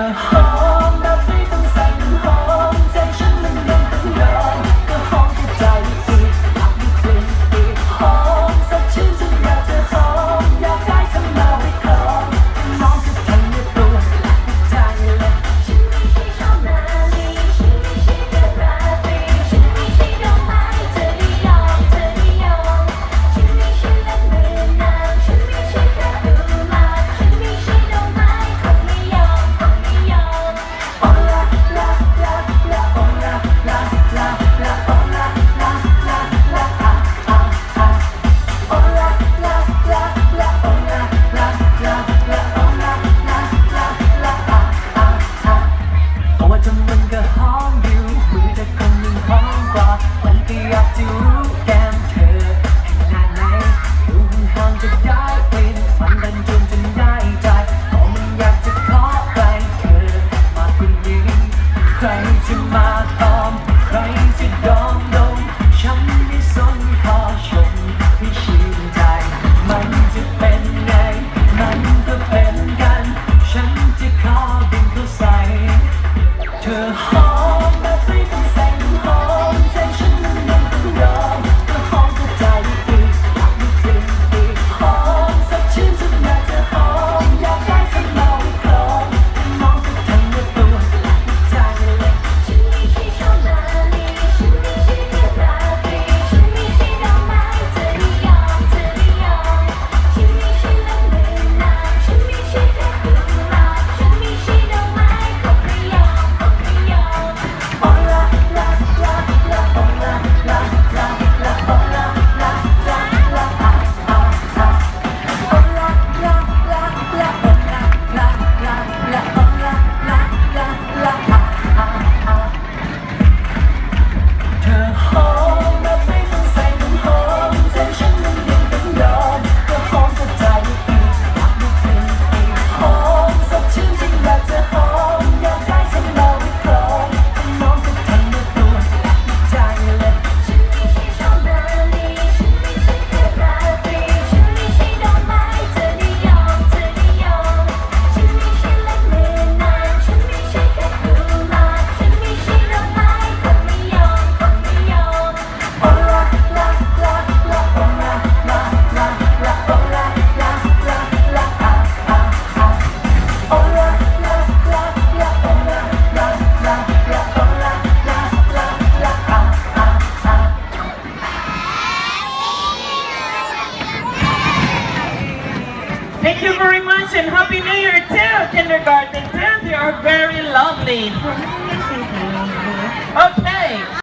Yeah. ใครจะมาตอมใครจะดอมดมฉันไม่สนพอชมให้ชื่ใจ มันจะเป็นไง มันก็เป็นกัน ฉันจะขอบินเข้ใสเธอ much and Happy New Year too, kindergarten. They are very lovely. Okay.